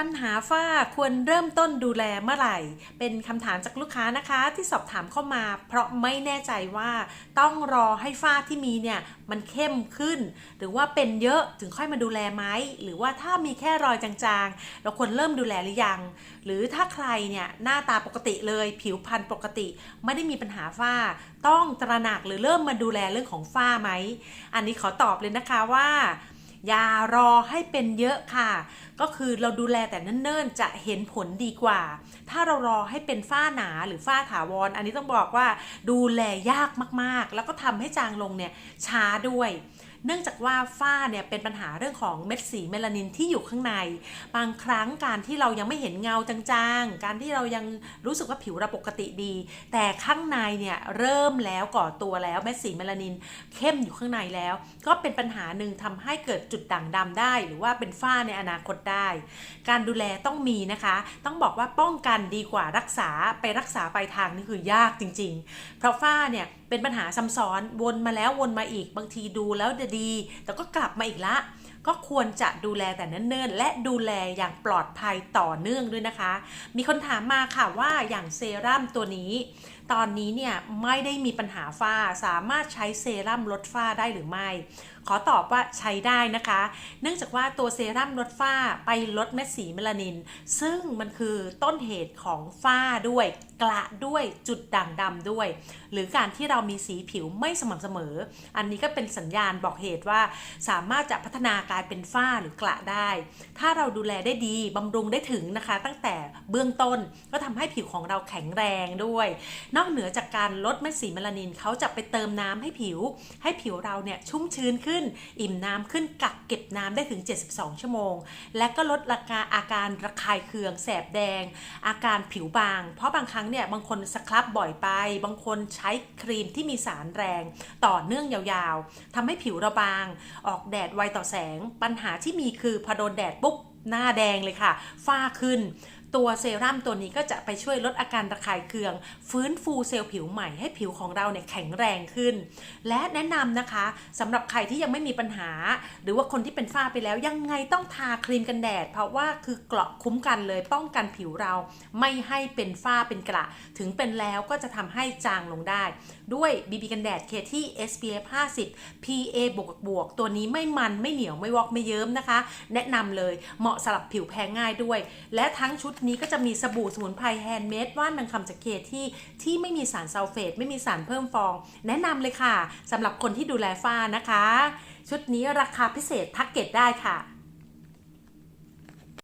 ปัญหาฝ้าควรเริ่มต้นดูแลเมื่อไหร่ เป็นคำถามจากลูกค้านะคะที่สอบถามเข้ามา เพราะไม่แน่ใจว่าต้องรอให้ฝ้าที่มีเนี่ยมันเข้มขึ้น หรือว่าเป็นเยอะถึงค่อยมาดูแลไหมหรือว่าถ้ามีแค่รอยจางๆ เราควรเริ่มดูแลหรือยัง หรือถ้าใครเนี่ยหน้าตาปกติเลย ผิวพรรณปกติ ไม่ได้มีปัญหาฝ้า ต้องตระหนักหรือเริ่มมาดูแลเรื่องของฝ้าไหม อันนี้ขอตอบเลยนะคะว่า อย่ารอให้เป็นเยอะค่ะ ก็คือเราดูแลแต่เนิ่นๆ จะเห็นผลดีกว่า ถ้าเรารอให้เป็นฝ้าหนาหรือฝ้าถาวรอันนี้ต้องบอกว่าดูแลยากมากๆ แล้วก็ทำให้จางลงเนี่ยช้าด้วย เนื่องจากว่าฝ้าเนี่ยเป็นปัญหาเรื่องของเม็ดสีเมลานินที่อยู่ข้างใน บางครั้งการที่เรายังไม่เห็นเงาจางๆ การที่เรายังรู้สึกว่าผิวเราปกติดี แต่ข้างในเนี่ยเริ่มแล้วก่อตัวแล้วเม็ดสีเมลานินเข้มอยู่ข้างในแล้ว ก็เป็นปัญหาหนึ่งทำให้เกิดจุดด่างดำได้ หรือว่าเป็นฝ้าในอนาคตได้ การดูแลต้องมีนะคะ ต้องบอกว่าป้องกันดีกว่ารักษาไปรักษาปลายทางนี่คือยากจริง ๆ เพราะฝ้าเนี่ย เป็นปัญหาซ้ำซ้อนวนมาแล้ววนมาอีกบางทีดูแล้วจะดี แต่ก็กลับมาอีกละ ก็ควรจะดูแลแต่เนิ่นๆ และดูแลอย่างปลอดภัยต่อเนื่องด้วยนะคะ มีคนถามมาค่ะว่าอย่างเซรั่มตัวนี้ ตอนนี้เนี่ยไม่ได้มีปัญหาฝ้าสามารถใช้เซรั่มลดฝ้าได้หรือไม่ ขอตอบว่าใช้ได้นะคะ เนื่องจากว่าตัวเซรั่มลดฝ้าไปลดเม็ดสีเมลานิน ซึ่งมันคือต้นเหตุของฝ้าด้วย กระด้วยจุดด่างดำด้วย หรือการที่เรามีสีผิวไม่สม่ำเสมอ อันนี้ก็เป็นสัญญาณบอกเหตุว่า สามารถจะพัฒนาการลายเป็นฝ้าหรือกระได้ ถ้าเราดูแลได้ดีบำรุงได้ถึงนะคะ ตั้งแต่เบื้องต้นก็ทำให้ผิวของเราแข็งแรงด้วย นอกเหนือจากการลดเม็ดสีเมลานินเขาจะไปเติมน้ำให้ผิว ให้ผิวเราเนี่ยชุ่มชื้นขึ้น อิ่มน้ำขึ้นกักเก็บน้ำได้ถึง 72 ชั่วโมง และก็ลดราคาอาการระคายเคืองแสบแดง อาการผิวบาง เพราะบางครั้งเนี่ยบางคนสครับบ่อยไป บางคนใช้ครีมที่มีสารแรง ต่อเนื่องยาวๆทำให้ผิวเราบาง ออกแดดไวต่อแสงปัญหาที่มีคือพอโดนแดดปุ๊บหน้าแดงเลยค่ะ ฝ้าขึ้น ตัวเซรั่มตัวนี้ก็จะไปช่วยลดอาการระคายเคือง ฟื้นฟูเซลล์ผิวใหม่ให้ผิวของเราเนี่ยแข็งแรงขึ้น และแนะนำนะคะสำหรับใครที่ยังไม่มีปัญหา หรือว่าคนที่เป็นฝ้าไปแล้วยังไงต้องทาครีมกันแดด เพราะว่าคือเกราะคุ้มกันเลยป้องกันผิวเรา ไม่ให้เป็นฝ้าเป็นกระถึงเป็นแล้วก็จะทำให้จางลงได้ ด้วย BB กันแดดเคที่ SPF 50 PA บวกบวกตัวนี้ไม่มันไม่เหนียวไม่วอกไม่เยิ้มนะคะ แนะนำเลยเหมาะสำหรับผิวแพ้ง่ายด้วย และทั้งชุดนี้ก็จะมีสบู่สมุนไพรแฮนด์เมดว่านนางคำจากเคที่ที่ไม่มีสารซัลเฟต ไม่มีสารเพิ่มฟอง แนะนำเลยค่ะสำหรับคนที่ดูแลฝ้านะคะ ชุดนี้ราคาพิเศษทักเก็ตได้ค่ะ